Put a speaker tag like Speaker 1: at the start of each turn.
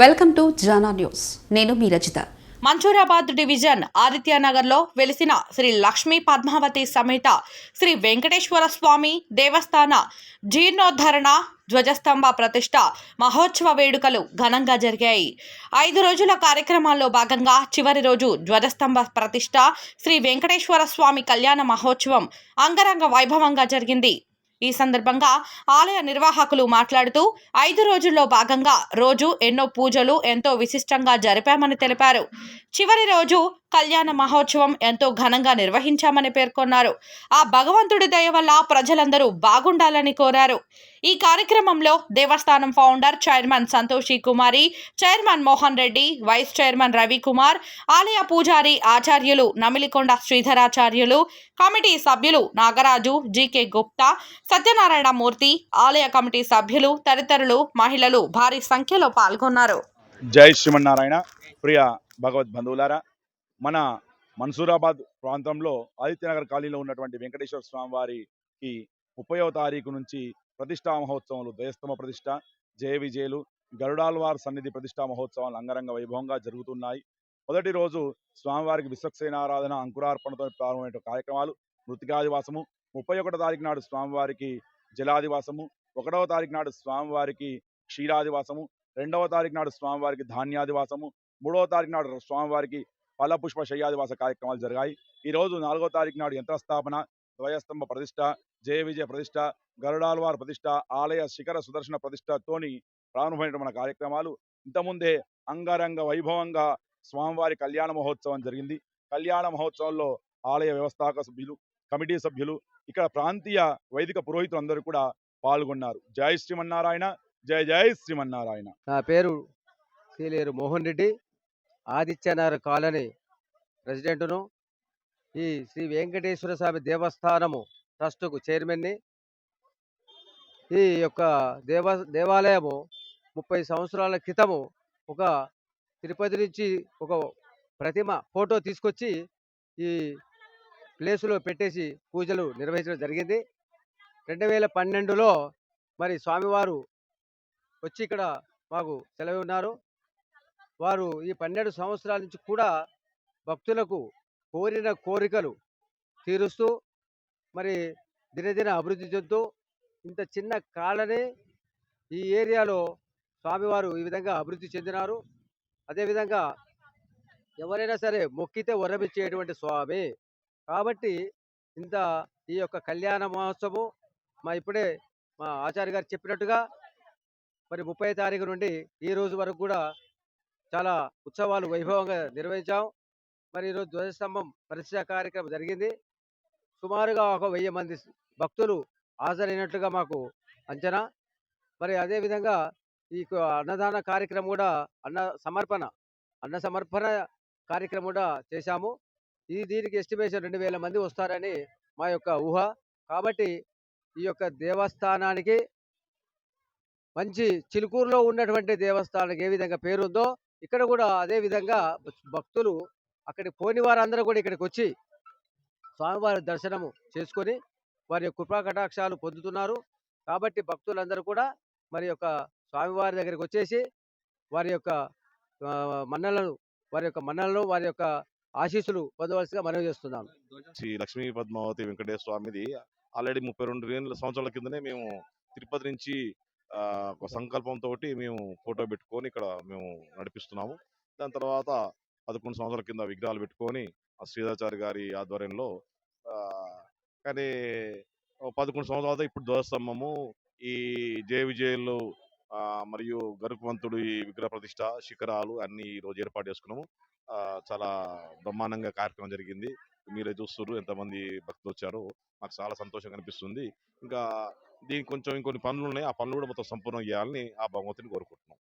Speaker 1: Welcome to Jana news. నేను మీ Rachitha.
Speaker 2: మంచూరాబాద్ division ఆదిత్యనగర్లో వెలిసిన శ్రీ లక్ష్మీ పద్మావతి సమేత శ్రీ వెంకటేశ్వర స్వామి దేవస్థాన జీర్ణోద్ధరణ ధ్వజస్తంభ ప్రతిష్ట మహోత్సవ వేడుకలు ఘనంగా జరిగాయి. ఐదు రోజుల కార్యక్రమాల్లో భాగంగా చివరి రోజు ధ్వజస్తంభ ప్రతిష్ట శ్రీ వెంకటేశ్వర స్వామి కళ్యాణ మహోత్సవం అంగరంగ వైభవంగా జరిగింది. ఈ సందర్భంగా ఆలయ నిర్వాహకులు మాట్లాడుతూ ఐదు రోజుల్లో భాగంగా రోజు ఎన్నో పూజలు ఎంతో విశిష్టంగా జరిపామని తెలిపారు. చివరి రోజు కళ్యాణ మహోత్సవం ఎంతో ఘనంగా నిర్వహించామని పేర్కొన్నారు. ఆ భగవంతుడి దయ వల్ల ప్రజలందరూ బాగుండాలని కోరారు. ఈ కార్యక్రమంలో దేవస్థానం founder chairman Santoshi Kumari chairman Mohan Reddy vice chairman Ravikumar ఆలయ పూజారి ఆచార్యులు నమిలికొండ శ్రీధరాచార్యులు కమిటీ సభ్యులు నాగరాజు జీకే గుప్తా సత్యనారాయణ మూర్తి ఆలయ కమిటీ సభ్యులు తదితరులు మహిళలు భారీ సంఖ్యలో పాల్గొన్నారు.
Speaker 3: జై శ్రీమన్నారాయణ. ప్రియ భగవద్ బంధువులారా మన మన్సూరాబాద్ ప్రాంతంలో ఆదిత్యనగర్ కాలనీలో ఉన్నటువంటి వెంకటేశ్వర స్వామి వారికి ముప్పైవ తారీఖు నుంచి ప్రతిష్టా మహోత్సవాలు దయస్తమ ప్రతిష్ట జయ విజయలు గరుడాల్వార్ సన్నిధి ప్రతిష్టా మహోత్సవాలు అంగరంగ వైభవంగా జరుగుతున్నాయి. మొదటి రోజు స్వామివారికి విశ్వక్సేనారాధన అంకురార్పణతో ప్రారంభమైన కార్యక్రమాలు మృతికాదివాసము ముప్పై ఒకటో తారీఖు నాడు స్వామివారికి జలాదివాసము. ఒకటవ తారీఖు నాడు స్వామివారికి క్షీరాదివాసము. రెండవ తారీఖు నాడు స్వామివారికి ధాన్యాదివాసము. మూడవ తారీఖు నాడు స్వామివారికి ఫల పుష్ప శయ్యాదివాస కార్యక్రమాలు జరిగాయి. ఈ రోజు నాలుగో తారీఖు నాడు యంత్రస్థాపన ద్వయస్తంభ ప్రతిష్ట జయ విజయ ప్రతిష్ట గరుడాల్వార్ ప్రతిష్ట ఆలయ శిఖర సుదర్శన ప్రతిష్టతోని ప్రారంభమైన మన కార్యక్రమాలు. ఇంతకుముందే అంగరంగ వైభవంగా స్వామివారి కళ్యాణ మహోత్సవం జరిగింది. కళ్యాణ మహోత్సవంలో ఆలయ వ్యవస్థాపక సభ్యులు కమిటీ సభ్యులు ఇక్కడ ప్రాంతీయ వైదిక పురోహితులు అందరూ కూడా పాల్గొన్నారు. జై శ్రీమన్నారాయణ జై జై శ్రీమన్నారాయణ.
Speaker 4: నా పేరు సీలేరు మోహన్ రెడ్డి. ఆదిత్యనగర్ కాలనీ ప్రెసిడెంట్ను ఈ శ్రీ వెంకటేశ్వర స్వామి దేవస్థానము ట్రస్టుకు చైర్మన్ని. ఈ యొక్క దేవ దేవాలయము ముప్పై సంవత్సరాల క్రితము ఒక తిరుపతి నుంచి ఒక ప్రతిమ ఫోటో తీసుకొచ్చి ఈ ప్లేసులో పెట్టేసి పూజలు నిర్వహించడం జరిగింది. రెండు వేల పన్నెండులో మరి స్వామివారు వచ్చి ఇక్కడ మాకు సెలవు ఉన్నారు. వారు ఈ పన్నెండు సంవత్సరాల నుంచి కూడా భక్తులకు కోరిన కోరికలు తీరుస్తూ మరి దినదిన అభివృద్ధి చెందుతూ ఇంత చిన్న కాలనే ఈ ఏరియాలో స్వామివారు ఈ విధంగా అభివృద్ధి చెందినారు. అదేవిధంగా ఎవరైనా సరే మొక్కితే వరమిచ్చేటువంటి స్వామి. కాబట్టి ఇంత ఈ యొక్క కళ్యాణ మహోత్సవం మా ఇప్పుడే మా ఆచార్య గారు చెప్పినట్టుగా మరి ముప్పై తారీఖు నుండి ఈ రోజు వరకు కూడా చాలా ఉత్సవాలు వైభవంగా నిర్వహించాం. మరి ఈరోజు ధ్వజస్తంభం పరిచయ కార్యక్రమం జరిగింది. సుమారుగా ఒక వెయ్యి మంది భక్తులు హాజరైనట్లుగా మాకు అంచనా. మరి అదేవిధంగా ఈ అన్నదాన కార్యక్రమం కూడా అన్న సమర్పణ అన్న సమర్పణ కార్యక్రమం కూడా చేశాము. ఇది దీనికి ఎస్టిమేషన్ రెండు వేల మంది వస్తారని మా యొక్క ఊహ. కాబట్టి ఈ యొక్క దేవస్థానానికి మంచి చిలుకూరులో ఉన్నటువంటి దేవస్థానానికి ఏ విధంగా పేరుందో ఇక్కడ కూడా అదే విధంగా భక్తులు అక్కడికి పోని వారందరూ కూడా ఇక్కడికి వచ్చి స్వామివారి దర్శనము చేసుకొని వారి యొక్క కృపా కటాక్షాలు పొందుతున్నారు. కాబట్టి భక్తులందరూ కూడా మరి యొక్క స్వామివారి దగ్గరికి వచ్చేసి వారి యొక్క మన్నలను వారి యొక్క మన్నలను వారి యొక్క ఆశీస్సులు పొందవలసిగా మనవి చేస్తున్నాను.
Speaker 5: శ్రీ లక్ష్మీ పద్మావతి వెంకటేశ్వర స్వామిది. ఆల్రెడీ ముప్పై రెండు ఏళ్ళ సంవత్సరాల కిందనే మేము తిరుపతి నుంచి సంకల్పంతో మేము ఫోటో పెట్టుకొని ఇక్కడ మేము నడిపిస్తున్నాము. దాని తర్వాత పదకొండు సంవత్సరాల కింద విగ్రహాలు పెట్టుకొని ఆ శ్రీధాచారి గారి ఆధ్వర్యంలో ఆ, కానీ పదకొండు సంవత్సరాల తర్వాత ఇప్పుడు ధ్వజస్తంభము ఈ జయ విజయులు ఆ, మరియు గరుకువంతుడు ఈ విగ్రహ ప్రతిష్ట శిఖరాలు అన్ని ఈ రోజు ఏర్పాటు చేసుకున్నాము. ఆ, చాలా బ్రహ్మాండంగా కార్యక్రమం జరిగింది. మీరే చూస్తున్నారు ఎంతమంది భక్తులు వచ్చారో మాకు చాలా సంతోషంగా అనిపిస్తుంది. ఇంకా దీనికి కొంచెం ఇంకొన్ని పనులు ఉన్నాయి ఆ పనులు కూడా మొత్తం సంపూర్ణం చేయాలని ఆ భగవంతుని కోరుకుంటున్నాం.